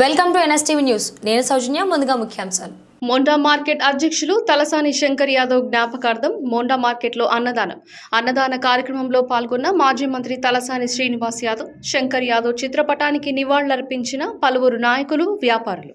Welcome to NSTV news. నేను సౌజన్య ముందుగా ముఖ్యాంశాలు. మోండా మార్కెట్ అధ్యక్షులు తలసాని శంకర్ యాదవ్ జ్ఞాపకార్థం మోండా మార్కెట్లో అన్నదానం. అన్నదాన కార్యక్రమంలో పాల్గొన్న మాజీ మంత్రి తలసాని శ్రీనివాస్ యాదవ్ శంకర్ యాదవ్ చిత్రపటానికి నివాళులర్పించిన పలువురు నాయకులు వ్యాపారులు.